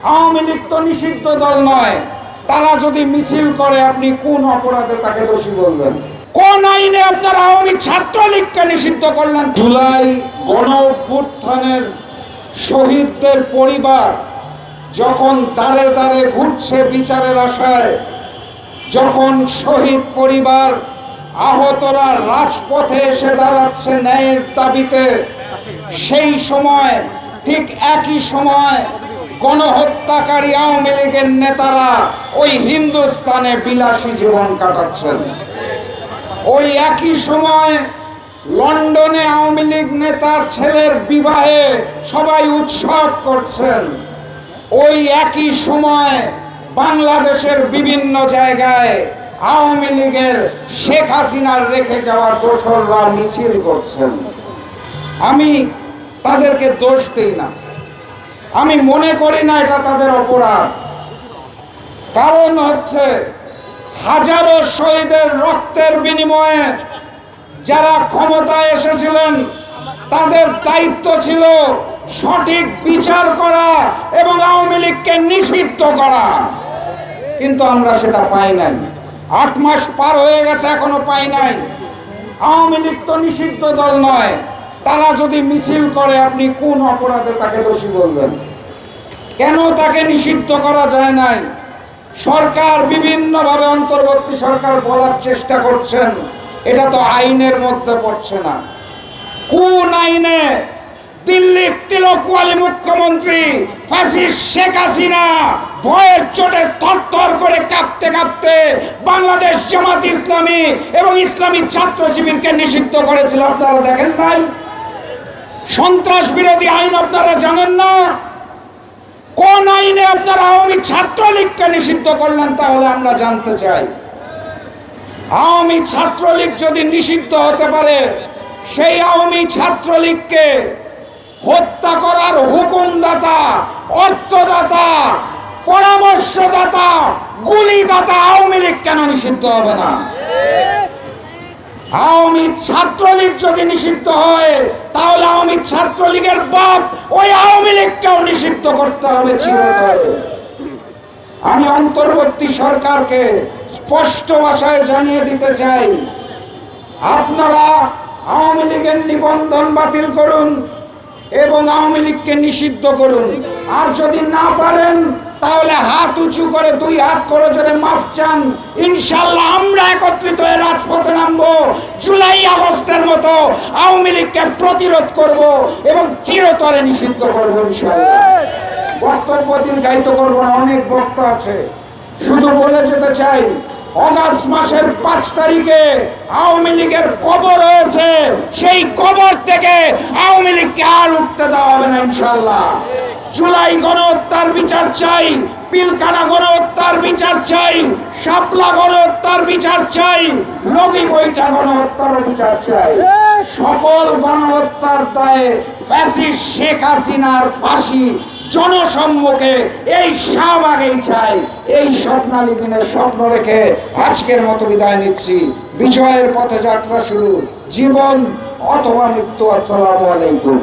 আওয়ামী লীগ তো নিষিদ্ধ দল নয়। তারা যদি মিছিল করে, আপনি কোন অপরাধে তাকে দোষী বলবেন? কোন আইনে আপনার আওয়ামী ছাত্রলীগকে নিষিদ্ধ করলেন? জুলাই গণ শহীদদের পরিবার যখন দাঁড়ে দাঁড়ে ঘুরছে বিচারের আশায়, যখন শহীদ পরিবার আহতরা রাজপথে এসে দাঁড়াচ্ছে ন্যায়ের দাবিতে, সেই সময়, ঠিক একই সময় গণহত্যাকারী আওয়ামী লীগের নেতারা ওই হিন্দুস্তানে বিলাসী জীবন কাটাচ্ছেন। ওই একই সময় লন্ডনে আওয়ামী লীগ নেতার ছেলের বিবাহে সবাই উৎসব করছেন। ওই একই সময় বাংলাদেশের বিভিন্ন জায়গায় আওয়ামী লীগের শেখ হাসিনার রেখে যাওয়া দোসররা মিছিল করছেন। আমি তাদেরকে দোষ দিই না। আমি মনে করি না এটা তাদের অপরাধ। কারণ হচ্ছে হাজারো শহীদের রক্তের বিনিময়ে যারা ক্ষমতায় এসেছিলেন, তাদের দায়িত্ব ছিল সঠিক বিচার করা এবং আওয়ামী লীগকে নিষিদ্ধ করা। কিন্তু আমরা সেটা পাই নাই। আট মাস পার হয়ে গেছে, এখনও পাই নাই। আওয়ামী লীগ তো নিষিদ্ধ দল নয়। তারা যদি মিছিল করে, আপনি কোন অপরাধে তাকে দোষী বলবেন? কেন তাকে নিষিদ্ধ করা যায় নাই? সরকার বিভিন্নভাবে অন্তর্বর্তী সরকার বলার চেষ্টা করছেন, এটা তো আইনের মধ্যে পড়ছে না। কোন আইনে দিল্লির তিলকুয়ালি মুখ্যমন্ত্রী ফাঁসির শেখ হাসিনা ভয়ের চোটে থরথর করে কাঁপতে কাঁপতে বাংলাদেশ জামাত ইসলামী এবং ইসলামী ছাত্র শিবিরকে নিষিদ্ধ করেছিল, আপনারা দেখেন নাই? সন্ত্রাস বিরোধী আইন আপনারা জানেন না? কোন আইনে আপনারা আওয়ামী ছাত্রলীগকে নিষিদ্ধ করলেন তাহলে আমরা জানতে চাই। আওয়ামী ছাত্রলীগ যদি নিষিদ্ধ হতে পারে, সেই আওয়ামী ছাত্রলীগকে হত্যা করার হুকুমদাতা, অর্থদাতা, পরামর্শদাতা, গুলিদাতা আওয়ামী লীগ কেন নিষিদ্ধ হবে না? আওয়ামী ছাত্রলীগ যদি নিষিদ্ধ হয়, তাহলে আওয়ামী ছাত্রলীগের বাপ ওই আওয়ামী লীগকেও নিষিদ্ধ করতে হবে আমি অন্তর্বর্তী সরকারকে স্পষ্ট ভাষায় জানিয়ে দিতে চাই, আপনারা আওয়ামী লীগের নিবন্ধন বাতিল করুন এবং আওয়ামী লীগকে নিষিদ্ধ করুন। আর যদি না পারেন, তাহলে হাত উঁচু করে দুই হাত করে যদি মাফ চান, ইনশাল্লাহ আমরা একত্রিত হয়ে রাজপথে নামবো। জুলাই আগস্টের মতো আওয়ামী লীগকে প্রতিরোধ করব এবং চিরতরে নিষিদ্ধ করব বক্তব্য দীর্ঘায়িত করব না, অনেক বক্তা আছে। শুধু বলে যেতে চাই, অগাস্ট মাসের পাঁচ তারিখে আওয়ামী লীগের কবর হয়েছে সেই কবর থেকে আওয়ামী লীগকে আর উঠতে দেওয়া হবে না ইনশাল্লাহ জুলাই গণহত্যার বিচার চাই পিলকানা গণহত্যার বিচার চাই, শাপলা গণহত্যার বিচার চাই, লগি বইটা গণহত্যার বিচার চাই। সকল গণহত্যার দায়ে ফ্যাসিস্ট শেখ হাসিনার ফাঁসি জনসম্মুখে এই শাহবাগেই চাই। এই স্বপ্নালী দিনের স্বপ্ন রেখে আজকের মতো বিদায় নিচ্ছি। বিজয়ের পথে যাত্রা শুরু। জীবন অথবা মৃত্যু, আসসালামু আলাইকুম।